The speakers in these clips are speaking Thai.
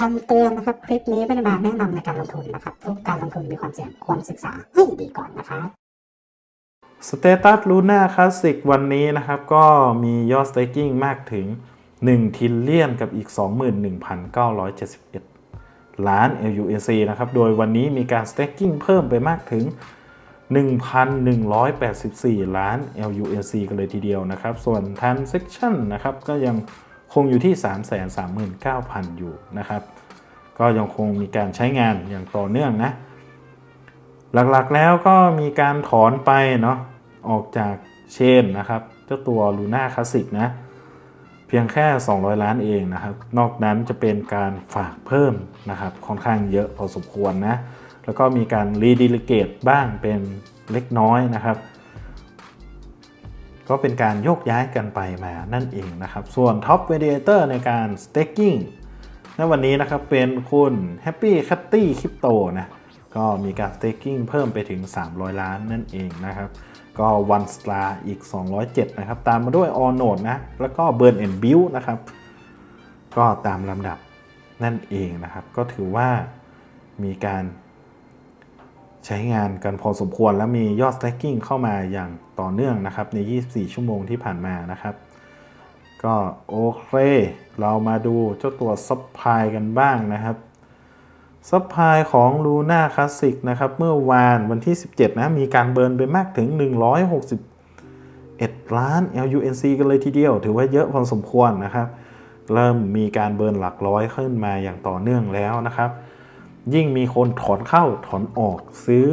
คำเตือนนะครับ คลิปนี้ไม่ได้มาแนะนำในการลงทุนนะครับ ทุกการลงทุนมีความเสี่ยงควรศึกษาให้ดีก่อนนะครับสเตตัสลูน่าคลาสสิกวันนี้นะครับ ก็มียอด staking มากถึง 1 ทิลเลียนกับอีก 21,971 ล้าน LUSC นะครับ โดยวันนี้มีการ staking เพิ่มไปมากถึง 1,184 ล้าน LUSC กันเลยทีเดียวนะครับ ส่วน transaction นะครับก็ยัง คงอยู่ที่ 339,000 อยู่นะครับ ก็ยังคงมีการใช้งานอย่างต่อเนื่องนะ หลักๆแล้วก็มีการถอนไปเนาะออกจากเชนนะครับเจ้าตัว Luna Classic นะ เพียงแค่ 200 ล้านเองนะครับ นอกนั้นจะเป็นการฝากเพิ่มนะครับค่อนข้างเยอะพอสมควรนะ แล้วก็มีการรีดิลิเกตบ้างเป็นเล็กน้อยนะครับ ก็เป็นการโยกย้ายกันไปมานั่นเองนะครับ ส่วน Top Validator ในการ staking ในวันนี้นะครับเป็นคุณ Happy c a t t y Crypto นะก็มีการ staking เพิ่มไปถึง 300 ล้านนั่นเองนะครับ ก็ One Star อีก 207 นะครับ ตามมาด้วย All Node นะ แล้วก็ Burn and Build นะครับ ก็ตามลำดับนั่นเองนะครับ ก็ถือว่ามีการ ใช้งานกันพอสมควรและมียอด stacking เข้ามาอย่างต่อเนื่องนะครับใน 24 ชั่วโมงที่ผ่านมานะครับ ก็โอเค เรามาดูเจ้าตัว supply กันบ้างนะครับซัพพลายของ Luna Classic นะครับเมื่อวานวันที่ 17 นะ มีการเบิร์นไปมากถึง 161 ล้าน LUNC กันเลยทีเดียว ถือว่าเยอะพอสมควรนะครับ เริ่มมีการเบิร์นหลักร้อยขึ้นมาอย่างต่อเนื่องแล้วนะครับ ยิ่งมีคนถอนเข้าถอนออกซื้อ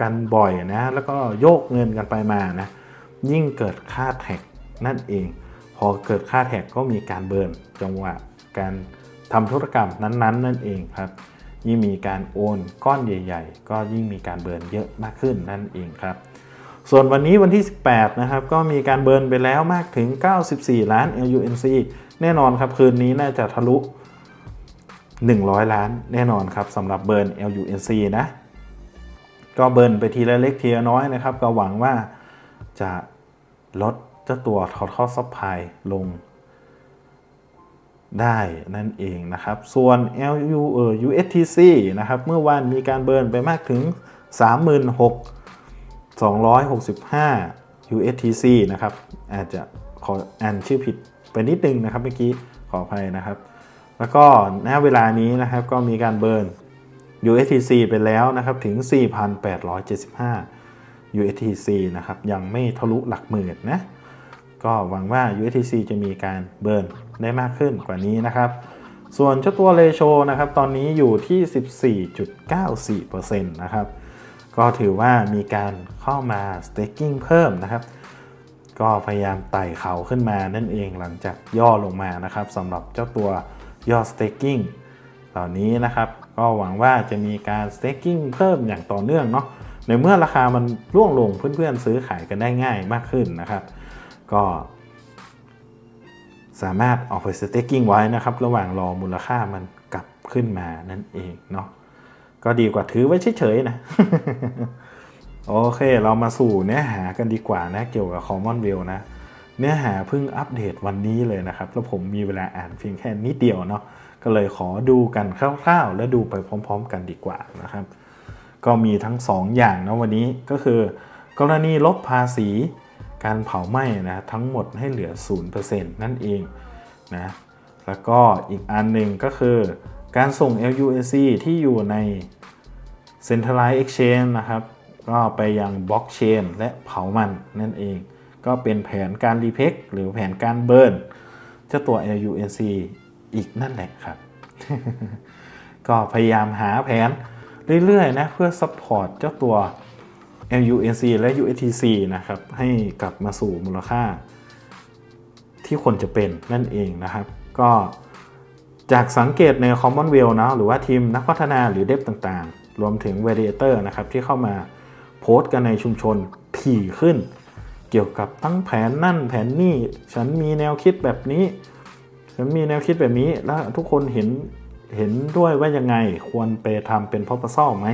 กันบ่อยนะ แล้วก็โยกเงินกันไปมานะ ยิ่งเกิดค่าแท็กนั่นเอง พอเกิดค่าแท็กก็มีการเบิร์นจังหวะการทำธุรกรรมนั้นๆนั่นเองครับ ยิ่งมีการโอนก้อนใหญ่ ๆ ก็ยิ่งมีการเบิร์นเยอะมากขึ้นนั่นเองครับ ส่วนวันนี้วันที่ 18 นะครับ ก็มีการเบิร์นไปแล้วมากถึง 94 ล้าน LUNC แน่นอนครับคืนนี้น่าจะทะลุ 100 ล้านแน่นอนครับสำหรับเบิร์น LUNC นะ ก็เบิร์นไปทีละเล็กทีละน้อยนะครับ ก็หวังว่าจะลดเจ้าตัว total supply ลงได้นั่นเองนะครับ ส่วน LU เอ่อ USTC นะครับ เมื่อวานมีการเบิร์นไปมากถึง 36,265 USTC นะครับ อาจจะขออ่านชื่อผิดไปนิดนึงนะครับเมื่อกี้ขออภัยนะครับ แล้วก็ณเวลานี้นะครับก็มีการเบิร์น USTC ไปแล้วนะครับถึง 4,875 USTC นะครับยังไม่ทะลุหลักหมื่นนะก็หวังว่า USTC จะมีการเบิร์นได้มากขึ้นกว่านี้นะครับ ส่วนเจ้าตัวเลโชนะครับตอนนี้อยู่ที่ 14.94%นะครับก็ถือว่ามีการเข้ามา staking เพิ่มนะครับ ก็พยายามไต่เขาขึ้นมานั่นเองหลังจากย่อลงมานะครับสำหรับเจ้าตัว ยอด staking เหล่านี้นะครับ ก็หวังว่าจะมีการ staking เพิ่มอย่างต่อเนื่องเนาะในเมื่อราคามันร่วงลงเพื่อนๆซื้อขายกันได้ง่ายมากขึ้นนะครับ ก็สามารถเอาไป staking ไว้นะครับ ระหว่างรอมูลค่ามันกลับขึ้นมานั่นเองเนาะก็ดีกว่าถือไว้เฉยๆนะโอเค เรามาสู่เนื้อหากันดีกว่านะ เกี่ยวกับ Common w e a l นะ เนื้อหาเพิ่งอัปเดตวันนี้เลยนะครับ แล้วผมมีเวลาอ่านเพียงแค่นิดเดียวเนาะก็เลยขอดูกันคร่าวๆ และดูไปพร้อม ๆ กันดีกว่านะครับ ก็มีทั้ง 2 อย่างนะวันนี้ก็คือ กรณีลบภาษีการเผาไหม้นะทั้งหมดให้เหลือ 0%นั่นเองนะแล้วก็อีกอันหนึ่งก็คือ การส่ง LUSC ที่อยู่ใน Centralized Exchange นะครับ ก็ไปยังบล็อกเชนและเผามันนั่นเอง ก็เป็นแผนการรีเพกหรือแผนการเบิร์นเจ้าตัว LUNC อีกนั่นแหละครับ ก็พยายามหาแผนเรื่อยๆนะเพื่อซัพพอร์ตเจ้าตัว LUNC และ USTC นะครับ ให้กลับมาสู่มูลค่า ที่ควรจะเป็นนั่นเองนะครับ ก็จากสังเกตใน Commonwealth นะหรือว่าทีมนักพัฒนาหรือเดฟต่างๆ รวมถึง Validator นะครับ ที่เข้ามาโพสต์กันในชุมชนถี่ขึ้น เกี่ยวกับตั้งแผนนั่นแผนนี่ ฉันมีแนวคิดแบบนี้ ฉันมีแนวคิดแบบนี้ แล้วทุกคนเห็นเห็นด้วยว่ายังไงควรไปทำเป็น proposal ไหม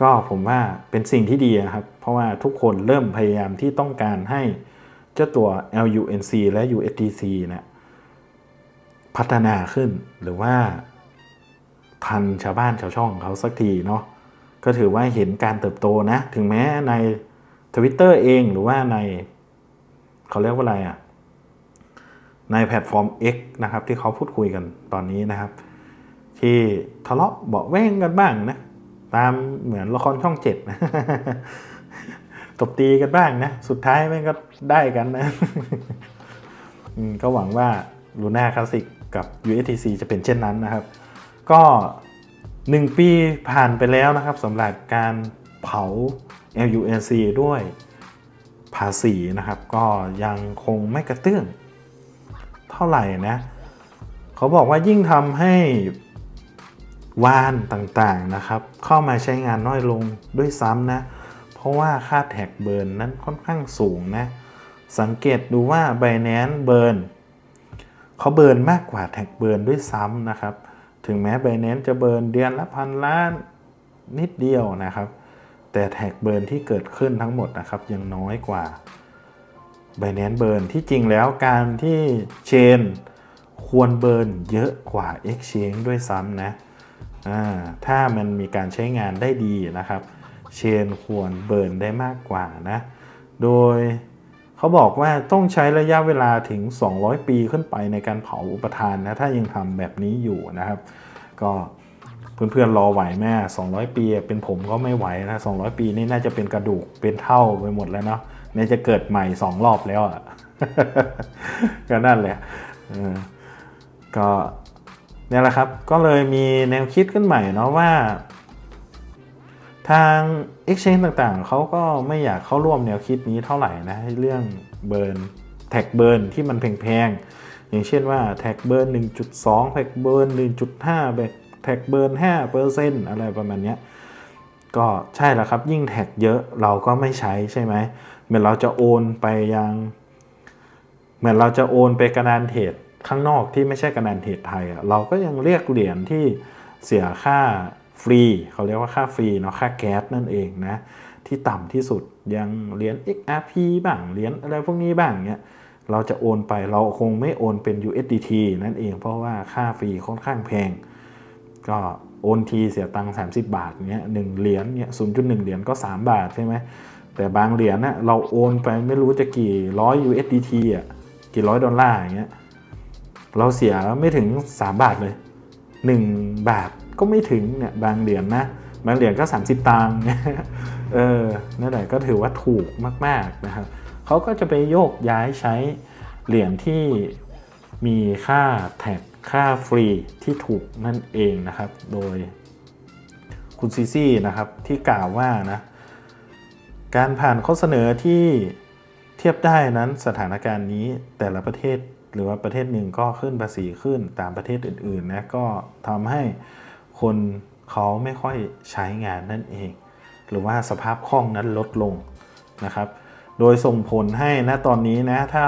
ก็ผมว่าเป็นสิ่งที่ดีครับ เพราะว่าทุกคนเริ่มพยายามที่ต้องการให้เจ้าตัว LUNC และ USDC นะพัฒนาขึ้นหรือว่าทันชาวบ้านชาวช่องเขาสักทีเนาะก็ถือว่าเห็นการเติบโตนะ ถึงแม้ใน Twitter เองหรือว่าในเขาเรียกว่าอะไรอะ่ะในแพลตฟอร์ม X นะครับที่เขาพูดคุยกันตอนนี้นะครับ ที่ทะเลาะเบาแว้งกันบ้างนะ ตามเหมือนละครช่องเจ็ดนะตบตีกันบ้างนะ สุดท้ายแม่งก็ได้กันนะก็หวังว่า Luna Classic กับ USTC จะเป็นเช่นนั้นนะครับ ก็ 1 ปีผ่านไปแล้วนะครับสำหรับการเผา LUNC ด้วยภาษีนะครับ ก็ยังคงไม่กระเตื้องเท่าไหร่นะ เขาบอกว่ายิ่งทำให้วานต่างๆนะครับ เข้ามาใช้งานน้อยลงด้วยซ้ำนะ เพราะว่าค่าแท็กเบิร์นนั้นค่อนข้างสูงนะ สังเกตดูว่า Binance เบิร์นเขาเบิร์นมากกว่าแท็กเบิร์นด้วยซ้ำนะครับ ถึงแม้ Binance จะเบิร์นเดือนละพันล้านนิดเดียวนะครับ แต่แท็กเบิร์นที่เกิดขึ้นทั้งหมดนะครับยังน้อยกว่า Binance เบิร์นที่จริงแล้วการที่เชนควรเบิร์นเยอะกว่า Exchange ด้วยซ้ำนะถ้ามันมีการใช้งานได้ดีนะครับ เชนควรเบิร์นได้มากกว่านะ โดยเขาบอกว่าต้องใช้ระยะเวลาถึง 200 ปีขึ้นไปในการเผาอุปทานนะ ถ้ายังทำแบบนี้อยู่นะครับ ก็ เพื่อนๆรอไหวแม่200 ปีเป็นผมก็ไม่ไหวนะ200 ปีนี่น่าจะเป็นกระดูกเป็นเท่าไปหมดแล้วเนาะเนี่ยจะเกิดใหม่2รอบแล้วอะก็นั่นแหละก็เนี่ยแหละครับ ก็เลยมีแนวคิดขึ้นใหม่เนาะว่า ทาง Exchange ต่างๆ เขาก็ไม่อยากเข้าร่วมแนวคิดนี้เท่าไหร่นะเรื่องเบิร์นแท็กเบิร์นที่มันแพงๆ อย่างเช่นว่าแท็กเบิร์น1.2 แท็กเบิร์น1.5แบบ แท็กเบิร์น5%อะไรประมาณนี้ก็ใช่แล้วครับ ยิ่งแท็กเยอะเราก็ไม่ใช้ใช่ไหมเหมือนเราจะโอนไปยัง เหมือนเราจะโอนไปกระดานเทรดข้างนอกที่ไม่ใช่กระดานเทรดไทยอะเราก็ยังเรียกเหรียญที่เสียค่าฟรีเขาเรียกว่าค่าฟรีเนาะค่าแก๊สนั่นเองนะที่ต่ำที่สุดยังเหรียญ XRP บ้างเหรียญอะไรพวกนี้บ้างเนี้ยเราจะโอนไปเราคงไม่โอนเป็น USDT นั่นเองเพราะว่าค่าฟรีค่อนข้างแพง ก็โอนทีเสียตังค์30บาทเนี้ยหนึ่งเหรียญเนี้ย0.1เหรียญก็3บาทใช่ไหมแต่บางเหรียญนะเราโอนไปไม่รู้จะกี่ร้อย USDT อะกี่ร้อยดอลลาร์อย่างเงี้ยเราเสียไม่ถึง 3 บาทเลย 1 บาทก็ไม่ถึงเนี่ยบางเหรียญนะบางเหรียญก็ 30 ตังค์เนี่ยเออนั่นแหละก็ถือว่าถูกมากๆนะครับเขาก็จะไปโยกย้ายใช้เหรียญที่มีค่าแท็ก ค่าฟรีที่ถูกนั่นเองนะครับ โดยคุณซีซี่นะครับที่กล่าวว่านะการผ่านข้อเสนอที่เทียบได้นั้นสถานการณ์นี้แต่ละประเทศหรือว่าประเทศหนึ่งก็ขึ้นภาษีขึ้นตามประเทศอื่นๆนะก็ทำให้คนเขาไม่ค่อยใช้งานนั่นเอง หรือว่าสภาพคล่องนั้นลดลงนะครับ โดยส่งผลให้นะตอนนี้นะถ้า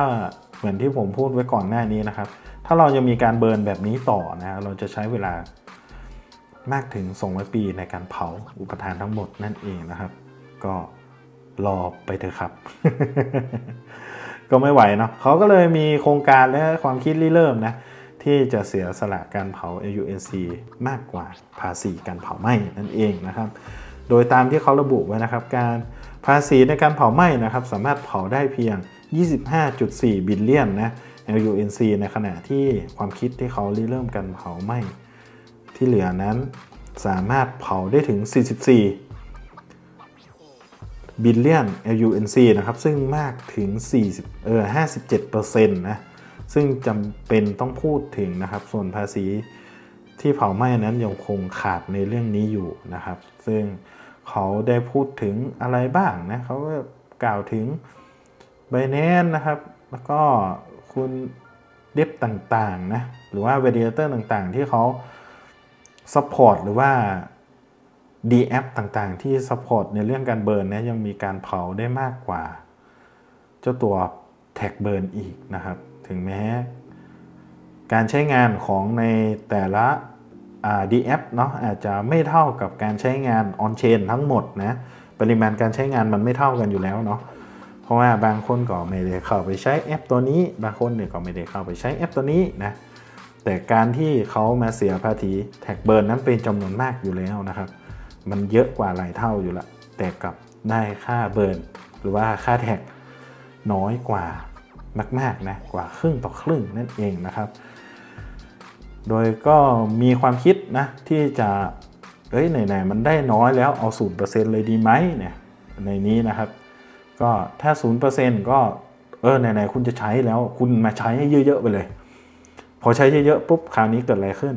เหมือนที่ผมพูดไว้ก่อนหน้านี้นะครับ ถ้าเรายังมีการเบิร์นแบบนี้ต่อนะเราจะใช้เวลามากถึง 200 ปีในการเผาอุปทานทั้งหมดนั่นเองนะครับ ก็รอไปเถอะครับ ก็ไม่ไหวเนาะเขาก็เลยมีโครงการและความคิดริเริ่มนะ ที่จะเสียสละการเผา AUNC มากกว่าภาษีการเผาไหม้นั่นเองนะครับ โดยตามที่เขาระบุไว้นะครับ การภาษีในการเผาไหม้นะครับ สามารถเผาได้เพียง 25.4 บิลเลียนนะ LUNC ในขณะที่ความคิดที่เขาริเริ่มการเผาไหม้ที่เหลือนั้นสามารถเผาได้ถึง 44 บิลเลียน LUNC นะครับ ซึ่งมากถึง 40 เออ 57%นะ ซึ่งจำเป็นต้องพูดถึงนะครับ ส่วนภาษีที่เผาไหม้นั้นยังคงขาดในเรื่องนี้อยู่นะครับ ซึ่งเขาได้พูดถึงอะไรบ้างนะเขาก็กล่าวถึง b i n a n c e นะครับ แล้วก็ คุณเดฟต่างๆนะหรือว่า validator ต่างๆ ที่เขา support หรือว่า d a p ต่างๆ ที่ support ในเรื่องการเบิร์นนะยังมีการเผาได้มากกว่า เจ้าตัว tag burn อีกนะครับ ถึงแม้ การใช้งานของในแต่ละ DF เนาะอาจจะไม่เท่ากับการใช้งาน on chain ทั้งหมดนะ ปริมาณการใช้งานมันไม่เท่ากันอยู่แล้วเนาะ เพราะว่าบางคนก็ไม่ได้เข้าไปใช้แอปตัวนี้ บางคนเนี่ยก็ไม่ได้เข้าไปใช้แอปตัวนี้นะแต่การที่เขามาเสียภาษีแท็กเบิร์นนั้นเป็นจำนวนมากอยู่แล้วนะครับ มันเยอะกว่าหลายเท่าอยู่ละแต่กับได้ค่าเบิร์นหรือว่าค่าแท็กน้อยกว่ามากๆนะกว่าครึ่งต่อครึ่งนั่นเองนะครับ โดยก็มีความคิดนะที่จะเอ้ยไหนๆมันได้น้อยแล้วเอาศูนเปอร์เซ็นต์เลยดีไหมเนี่ยในนี้นะครับ ก็ถ้าศูนย์เปอร์เซ็นต์ก็เออไหนๆคุณจะใช้แล้วคุณมาใช้ให้เยอะๆไปเลย พอใช้เยอะๆปุ๊บคราวนี้เกิดอะไรขึ้น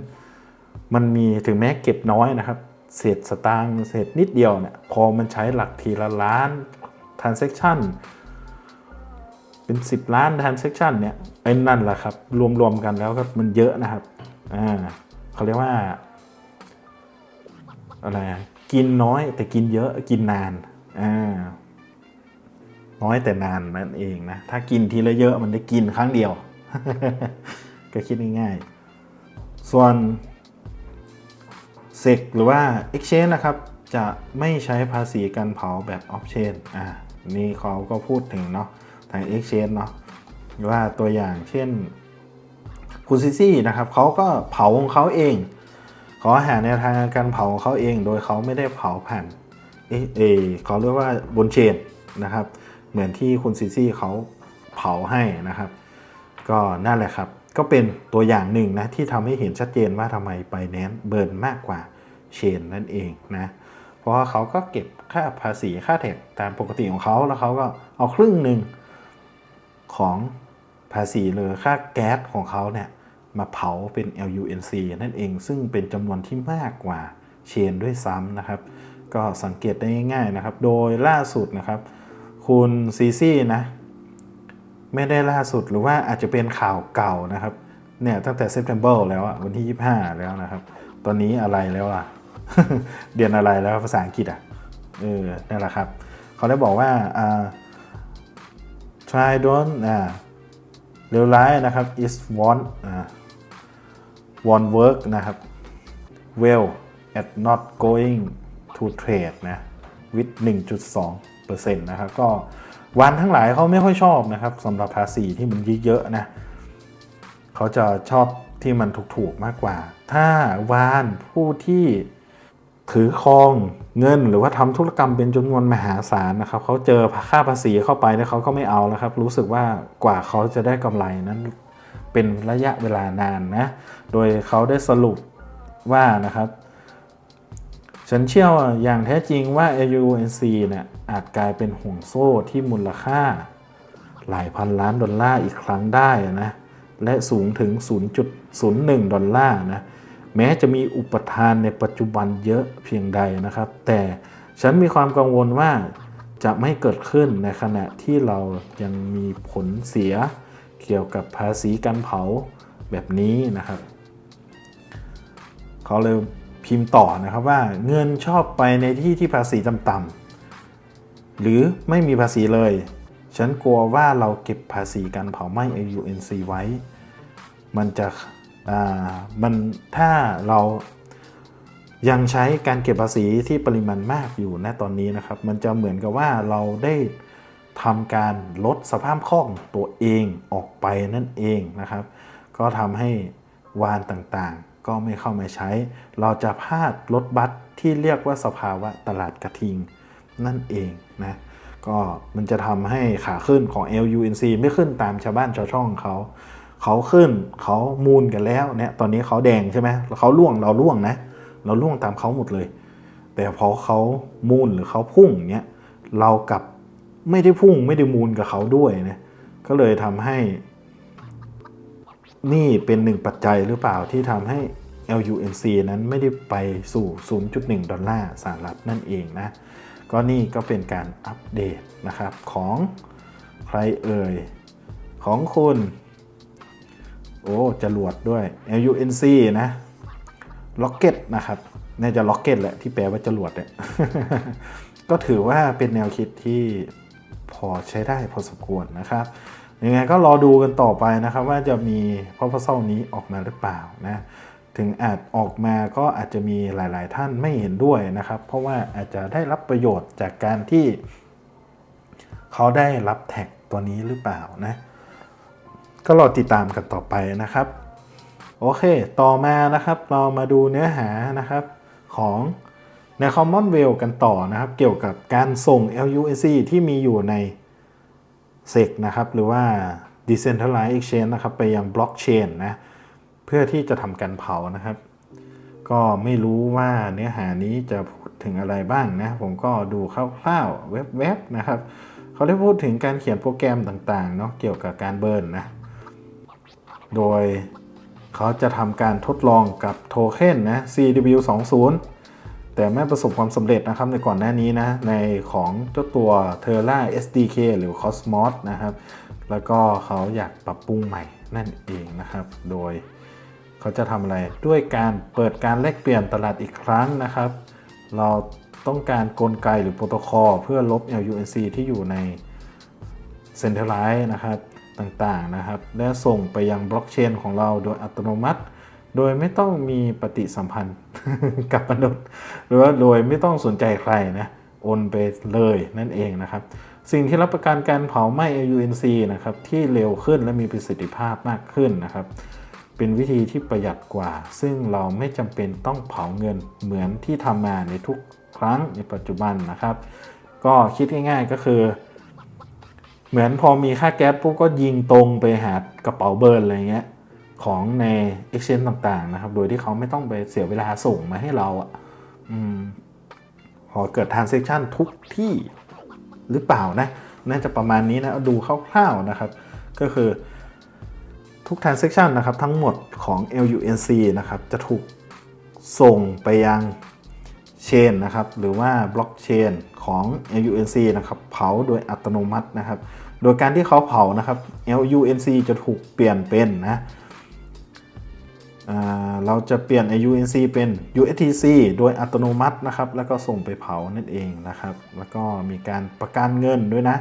มันมีถึงแม้เก็บน้อยนะครับเศษสตางค์เศษนิดเดียวเนี่ยพอมันใช้หลักทีละล้าน transaction เป็น 10 ล้าน transaction เนี่ยไอ้นั่นแหละครับ รวมๆกันแล้วก็มันเยอะนะครับอ่าเขาเรียกว่าอะไรกินน้อยแต่กินเยอะกินนานอ่า น้อยแต่นานนั่นเองนะ ถ้ากินทีละเยอะมันได้กินครั้งเดียว ก็คิดง่ายๆ ส่วนเซกหรือว่า Exchange นะครับ จะไม่ใช้ภาษีการเผาแบบ Off-Chain อ่านี่เขาก็พูดถึงเนาะทาง Exchange เนาะว่าตัวอย่างเช่นคุณซิซี่นะครับเขาก็เผาของเขาเองเขาหาแนวทางการเผาของเขาเอง โดยเขาไม่ได้เผาผ่านเอเอเขาเรียกว่าบนเชนนะครับ เหมือนที่คุณซิซี่เขาเผาให้นะครับ ก็นั่นแหละครับ ก็เป็นตัวอย่างหนึ่งนะที่ทำให้เห็นชัดเจนว่าทำไมไปแนนเบิร์นมากกว่าเชนนั่นเองนะเพราะว่าเขาก็เก็บค่าภาษีค่าแท็กตามปกติของเขาแล้วเขาก็เอาครึ่งหนึ่งของภาษีหรือค่าแก๊สของเขาเนี่ยมาเผาเป็น LUNC นั่นเอง ซึ่งเป็นจำนวนที่มากกว่าเชนด้วยซ้ำนะครับ ก็สังเกตได้ง่ายๆนะครับ โดยล่าสุดนะครับ คุณซีซี่นะ ไม่ได้ล่าสุดหรือว่าอาจจะเป็นข่าวเก่านะครับ เนี่ยตั้งแต่เซ p เ e ม b e r แล้วอะวันที่ 25 แล้วนะครับ ตอนนี้อะไรแล้วอะเดือนอะไรแล้วภาษาอังกฤษอะเออนั่นแหละครับ เขาได้บอกว่าอ่า try don't อ่าเร็วร้ายนะครับ is want อ่า want work นะครับ well at not going to trade นะ with 1.2 นะครับก็วันทั้งหลายเขาไม่ค่อยชอบนะครับสำหรับภาษีที่มันเยอะๆนะเขาจะชอบที่มันถูกๆมากกว่า ถ้าวานผู้ที่ถือครองเงินหรือว่าทำธุรกรรมเป็นจำนวนมหาศาลนะครับเขาเจอค่าภาษีเข้าไปเนี่ยเขาก็ไม่เอาแล้วครับ รู้สึกว่ากว่าเขาจะได้กำไรนั้นเป็นระยะเวลานานนะโดยเขาได้สรุปว่านะครับ ฉันเชื่ออย่างแท้จริงว่า AUNC เนี่ย อาจกลายเป็นห่วงโซ่ที่มูลค่า หลายพันล้านดอลลาร์อีกครั้งได้นะและสูงถึง 0.01 ดอลลาร์นะแม้จะมีอุปทานในปัจจุบันเยอะเพียงใดนะครับ แต่ฉันมีความกังวลว่าจะไม่เกิดขึ้นในขณะที่เรายังมีผลเสียเกี่ยวกับภาษีการเผาแบบนี้นะครับ เขาเลยพิมพ์ต่อนะครับว่าเงินชอบไปในที่ที่ภาษีต่ำๆ หรือไม่มีภาษีเลย ฉันกลัวว่าเราเก็บภาษีการเผาไหม้ AUNC ไว้ มันจะมันถ้าเรายังใช้การเก็บภาษีที่ปริมาณมากอยู่ณตอนนี้นะครับ มันจะเหมือนกับว่าเราได้ทำการลดสภาพคล่องตัวเองออกไปนั่นเองนะครับ ก็ทำให้วานต่างๆ ก็ไม่เข้ามาใช้ เราจะพลาดรถบัสที่เรียกว่าสภาวะตลาดกระทิงนั่นเอง นะก็มันจะทำให้ขาขึ้นของ LUNC ไม่ขึ้นตามชาวบ้านชาวช่องเขา เขาขึ้นเขามูลกันแล้วเนี่ยตอนนี้เขาแดงใช่ไหมเขาล่วงเราล่วงนะ เราล่วงตามเขาหมดเลย แต่พอเขามูลหรือเขาพุ่งเนี้ยเรากลับไม่ได้พุ่งไม่ได้มูลกับเขาด้วยนะก็เลยทำให้ นี่เป็นหนึ่งปัจจัยหรือเปล่าที่ทำให้ LUNC นั้นไม่ได้ไปสู่ 0.1 ดอลลาร์สหรัฐนั่นเองนะ ก็นี่ก็เป็นการอัปเดตนะครับของใครเอ่ย ของคุณ โอ้จรวดด้วย LUNC นะ Rocket นะครับน่าจะ Rocket แหละที่แปลว่าจรวดเนี่ยก็ถือว่าเป็นแนวคิดที่พอใช้ได้พอสมควรนะครับยังไงก็รอดูกันต่อไปนะครับ ว่าจะมีพ r o p o s a l นี้ออกมาหรือเปล่านะ ถึงอาจออกมาก็อาจจะมีหลาย ๆ ท่านไม่เห็นด้วยนะครับ เพราะว่าอาจจะได้รับประโยชน์จากการที่ เขาได้รับแท็กตัวนี้หรือเปล่านะ ก็รอติดตามกันต่อไปนะครับ โอเค ต่อมานะครับเรามาดูเนื้อหานะครับของใน Commonwealth กันต่อนะครับ เกี่ยวกับการส่ง LUSC ที่มีอยู่ใน SEC นะครับ หรือว่า Decentralized Exchange นะครับ ไปยัง Blockchain นะ เพื่อที่จะทำการเผานะครับ ก็ไม่รู้ว่าเนื้อหานี้จะพูดถึงอะไรบ้างนะ ผมก็ดูคร่าวๆเว็บๆนะครับ เขาได้พูดถึงการเขียนโปรแกรมต่างๆเนาะเกี่ยวกับการเบิร์นนะ โดยเขาจะทำการทดลองกับโทเค็นนะ CW20 แต่ไม่ประสบความสำเร็จนะครับในก่อนหน้านี้นะ ในของเจ้าตัว Terra SDK หรือ Cosmos นะครับ แล้วก็เขาอยากปรับปรุงใหม่นั่นเองนะครับ โดย เขาจะทำอะไรด้วยการเปิดการแลกเปลี่ยนตลาดอีกครั้งนะครับ เราต้องการกลไกหรือโปรโตคอลเพื่อลบ LUNC ที่อยู่ใน Centralize นะครับต่างๆนะครับ และส่งไปยังบล็อกเชนของเราโดยอัตโนมัติ โดยไม่ต้องมีปฏิสัมพันธ์กับมนุษย์หรือว่าโดยไม่ต้องสนใจใครนะโอนไปเลยนั่นเองนะครับ สิ่งที่รับประกันการเผาไหม้ LUNC นะครับที่เร็วขึ้นและมีประสิทธิภาพมากขึ้นนะครับ เป็นวิธีที่ประหยัดกว่า ซึ่งเราไม่จำเป็นต้องเผาเงินเหมือนที่ทำมาในทุกครั้งในปัจจุบันนะครับ ก็คิดง่ายๆก็คือ เหมือนพอมีค่าแก๊สปุ๊บก็ยิงตรงไปหากระเป๋าเบิร์นอะไรเงี้ยของใน Exchange ต่างๆนะครับ โดยที่เขาไม่ต้องไปเสียเวลาส่งมาให้เราอะอืมพอเกิด transaction ทุกที่หรือเปล่านะ น่าจะประมาณนี้นะดูคร่าวๆนะครับ ก็คือ ทุก transaction นะครับทั้งหมดของ LUNC นะครับจะถูกส่งไปยังเชนนะครับหรือว่าบล็อกเชนของ LUNC นะครับเผาโดยอัตโนมัตินะครับ โดยการที่เขาเผานะครับ LUNC จะถูกเปลี่ยนเป็นนะเราจะเปลี่ยน UNC เป็น USTC โดยอัตโนมัตินะครับ แล้วก็ส่งไปเผานั่นเองนะครับ แล้วก็มีการประกันเงินด้วยนะ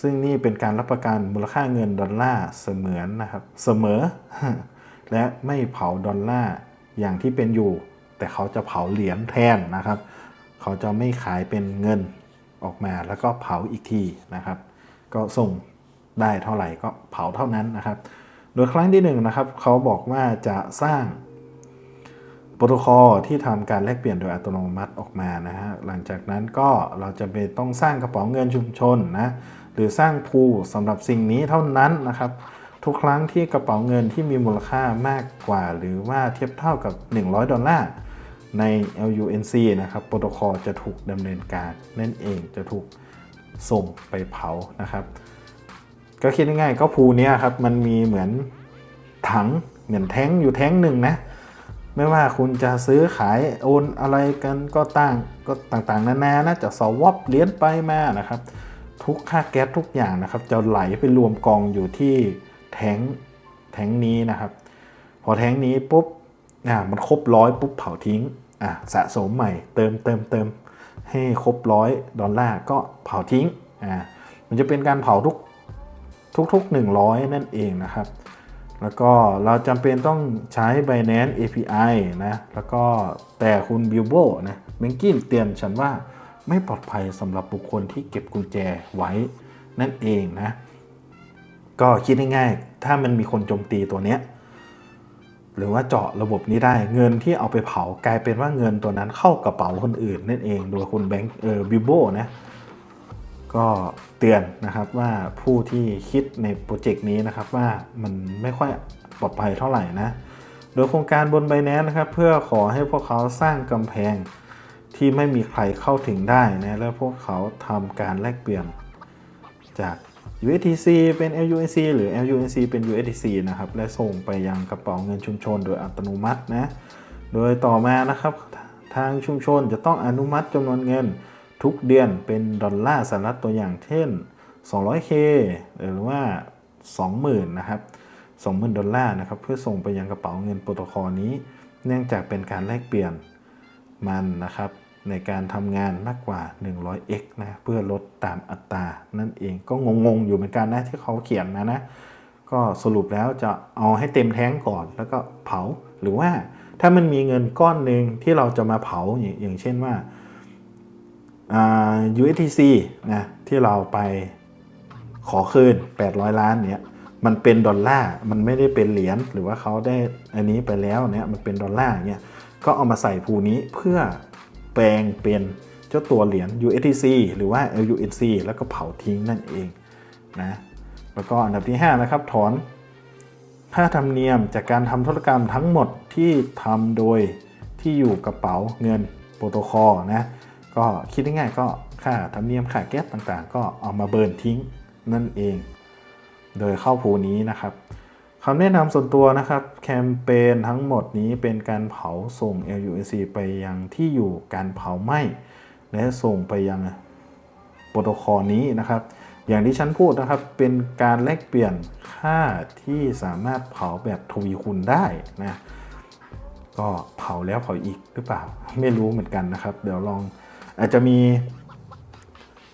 ซึ่งนี่เป็นการรับประกันมูลค่าเงินดอลลาร์เสมือนนะครับ เสมอ และไม่เผาดอลลาร์อย่างที่เป็นอยู่ แต่เขาจะเผาเหรียญแทนนะครับ เขาจะไม่ขายเป็นเงินออกมาแล้วก็เผาอีกทีนะครับ ก็ส่งได้เท่าไหร่ก็เผาเท่านั้นนะครับ โดยครั้งที่หนึ่งนะครับเขาบอกว่าจะสร้าง โปรโตคอลที่ทำการแลกเปลี่ยนโดยอัตโนมัติออกมานะฮะหลังจากนั้นก็เราจะไปต้องสร้างกระเป๋าเงินชุมชนนะหรือสร้างพูลสำหรับสิ่งนี้เท่านั้นนะครับ ทุกครั้งที่กระเป๋าเงินที่มีมูลค่ามากกว่า หรือว่าเทียบเท่ากับ 100 ดอลลาร์ใน LUNC นะครับโปรโตคอลจะถูกดำเนินการนั่นเองจะถูกส่งไปเผานะครับ ก็คิดง่ายๆก็พูเนี้ยครับมันมีเหมือนถังเหมือนแท้งอยู่แท้งหนึ่งนะ ไม่ว่าคุณจะซื้อขายโอนอะไรกันก็ตั้งก็ต่างๆ นานานะจะสวอปเหรียญไปมานะครับ ทุกค่าแก๊สทุกอย่างนะครับ จะไหลไปรวมกองอยู่ที่แทงแทงนี้นะครับ พอแทงนี้ปุ๊บอ่ามันครบร้อยปุ๊บเผาทิ้งอะสะสมใหม่เติมเติมเติมให้ครบร้อยดอลลาร์ก็เผาทิ้งอ่ามันจะเป็นการเผาทุกทุกๆ100 นั่นเองนะครับ แล้วก็เราจำเป็นต้องใช้ Binance API นะ แล้วก็แต่คุณ Bilbo นะเบงกินเตือนฉันว่าไม่ปลอดภัยสำหรับบุคคลที่เก็บกุญแจไว้นั่นเองนะ ก็คิดง่ายๆ ถ้ามันมีคนโจมตีตัวเนี้ยหรือว่าเจาะระบบนี้ได้เงินที่เอาไปเผากลายเป็นว่าเงินตัวนั้นเข้ากระเป๋าคนอื่นนั่นเองโดยคุณแบงค์เออบิโบนะ ก็ เตือนนะครับว่าผู้ที่คิดในโปรเจกต์นี้นะครับว่ามันไม่ค่อยปลอดภัยเท่าไหร่นะโดยโครงการบน b บ n a n c e นะครับเพื่อขอให้พวกเขาสร้างกำแพงที่ไม่มีใครเข้าถึงได้นะแล้วพวกเขาทำการแลกเปลี่ยนจาก USDC เป็น LUSC หรือ LUSC เป็น USDC นะครับและส่งไปยังกระเป๋าเงินชุมชนโดยอัตโนมัตินะโดยต่อมานะครับทางชุมชนจะต้องอนุมัติจำนวนเงิน ทุกเดือนเป็นดอลลาร์สหรัฐตัวอย่างเช่น 200k หรือว่า 20,000 นะครับ 20,000 ดอลลาร์นะครับ เพื่อส่งไปยังกระเป๋าเงินโปรโตคอลนี้ เนื่องจากเป็นการแลกเปลี่ยนมันนะครับในการทำงานมากกว่า 100x นะเพื่อลดตามอัตรานั่นเองก็งงๆ อยู่เหมือนกันนะที่เขาเขียนนะนะก็สรุปแล้วจะเอาให้เต็มแท้งก่อนแล้วก็เผาหรือว่าถ้ามันมีเงินก้อนหนึ่งที่เราจะมาเผาอย่างางเช่นว่า USTC นะที่เราไปขอคืน 800 ล้านเนี้ยมันเป็นดอลลาร์มันไม่ได้เป็นเหรียญหรือว่าเขาได้อันนี้ไปแล้วเนี่ยมันเป็นดอลลาร์เนี่ยก็เอามาใส่ภูนี้เพื่อแปลงเป็นเจ้าตัวเหรียญ USDC หรือว่า LUNC แล้วก็เผาทิ้งนั่นเองนะแล้วก็อันดับที่ 5 นะครับ ถอนค่าธรรมเนียมจากการทำธุรกรรมทั้งหมดที่ทำโดยที่อยู่กระเป๋าเงินโปรโตคอลนะ ก็คิดง่ายๆก็ค่าธรรมเนียมค่าแก๊สต่างๆ ก็เอามาเบิร์นทิ้งนั่นเอง โดยเข้าภูนี้นะครับคำแนะนำส่วนตัวนะครับ แคมเปญทั้งหมดนี้เป็นการเผาส่ง LUNC ไปยังที่อยู่การเผาไหม้และส่งไปยังโปรโตคอลนี้นะครับ อย่างที่ฉันพูดนะครับเป็นการแลกเปลี่ยนค่าที่สามารถเผาแบบทวีคูณได้นะก็เผาแล้วเผาอีกหรือเปล่า ไม่รู้เหมือนกันนะครับ เดี๋ยวลอง อาจจะมี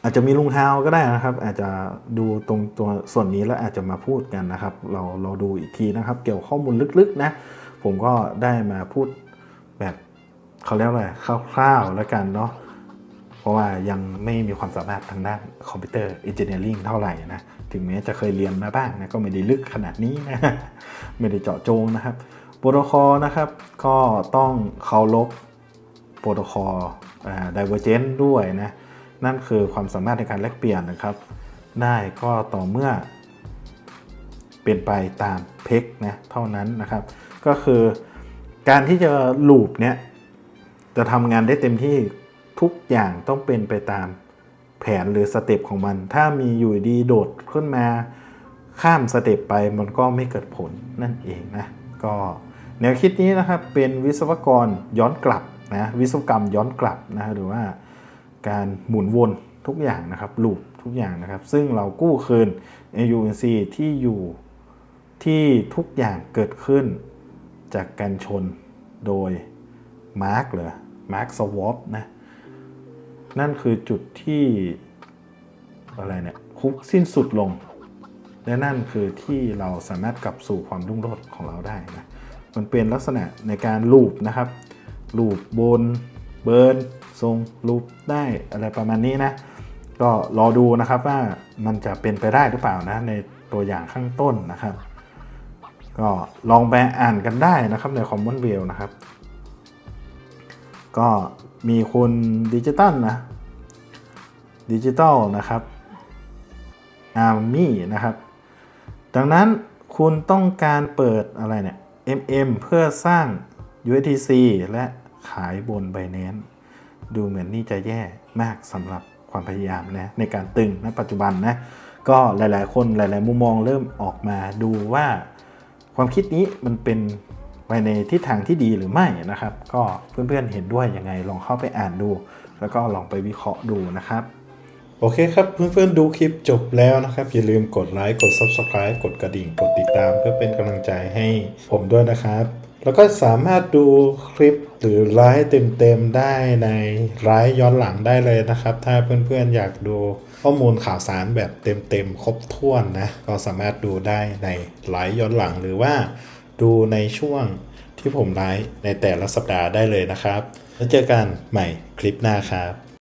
อาจจะมีลุงฮาวก็ได้นะครับ อาจจะดูตรงตัวส่วนนี้แล้วอาจจะมาพูดกันนะครับ เราเราดูอีกทีนะครับ เกี่ยวข้อมูลลึกๆนะ ผมก็ได้มาพูดแบบเขาเรียกว่าอะไรคร่าวๆแล้วกันเนาะเพราะว่ายังไม่มีความสามารถทางด้านคอมพิวเตอร์เอนจิเนียริงเท่าไหร่นะถึงแม้จะเคยเรียนมาบ้างนะก็ไม่ได้ลึกขนาดนี้นะไม่ได้เจาะจงนะครับโปรโตคอลนะครับ ก็ต้องเคารพโปรโตคอล อ่า divergent ด้วยนะ นั่นคือความสามารถในการแลกเปลี่ยนนะครับ ได้ก็ต่อเมื่อ เป็นไปตามเพกนะเท่านั้นนะครับ ก็คือการที่จะลูปเนี้ยจะทำงานได้เต็มที่ทุกอย่างต้องเป็นไปตามแผนหรือสเต็ปของมัน ถ้ามีอยู่ดีโดดขึ้นมาข้ามสเต็ปไปมันก็ไม่เกิดผลนั่นเองนะ ก็แนวคิดนี้นะครับเป็นวิศวกรย้อนกลับ นะวิศวกรรมย้อนกลับนะหรือว่าการหมุนวนทุกอย่างนะครับลูปทุกอย่างนะครับ ซึ่งเรากู้คืน AUNC ที่อยู่ที่ทุกอย่างเกิดขึ้นจากการชนโดยมาร์กเหรอมาร์กสวอปนะนั่นคือจุดที่อะไรเนี่ยคุกสิ้นสุดลง และนั่นคือที่เราสามารถกลับสู่ความรุ่งโรจน์ของเราได้นะมันเป็นลักษณะในการลูปนะครับ ลูปบน เบิร์นทรงลูปได้อะไรประมาณนี้นะ ก็รอดูนะครับว่ามันจะเป็นไปได้หรือเปล่านะ ในตัวอย่างข้างต้นนะครับ ก็ลองไปอ่านกันได้นะครับใน Commonwealth นะครับ ก็มีคุณดิจิตอลนะดิจิตอลนะครับ Army นะครับ ดังนั้นคุณต้องการเปิดอะไรเนี่ย MM เพื่อสร้าง USDC และ ขายบน Binance ดูเหมือนนี่จะแย่มากสำหรับความพยายามนะในการตึงณปัจจุบันนะก็หลายๆ คนหลาย ๆ มุมมองเริ่มออกมาดูว่าความคิดนี้มันเป็นไปในทิศทางที่ดีหรือไม่นะครับ ก็เพื่อนๆเห็นด้วยยังไงลองเข้าไปอ่านดู แล้วก็ลองไปวิเคราะห์ดูนะครับ โอเคครับเพื่อนๆดูคลิปจบแล้วนะครับ อย่าลืมกดไลค์กด Subscribe กดกระดิ่ง กดติดตามเพื่อเป็นกำลังใจให้ผมด้วยนะครับ แล้วก็สามารถดูคลิปหรือไลฟ์เต็มๆได้ในไลฟ์ย้อนหลังได้เลยนะครับ ถ้าเพื่อนๆอยากดูข้อมูลข่าวสารแบบเต็มๆครบถ้วนนะ ก็สามารถดูได้ในไลฟ์ย้อนหลังหรือว่าดูในช่วงที่ผมไลฟ์ในแต่ละสัปดาห์ได้เลยนะครับ แล้วเจอกันใหม่คลิปหน้าครับ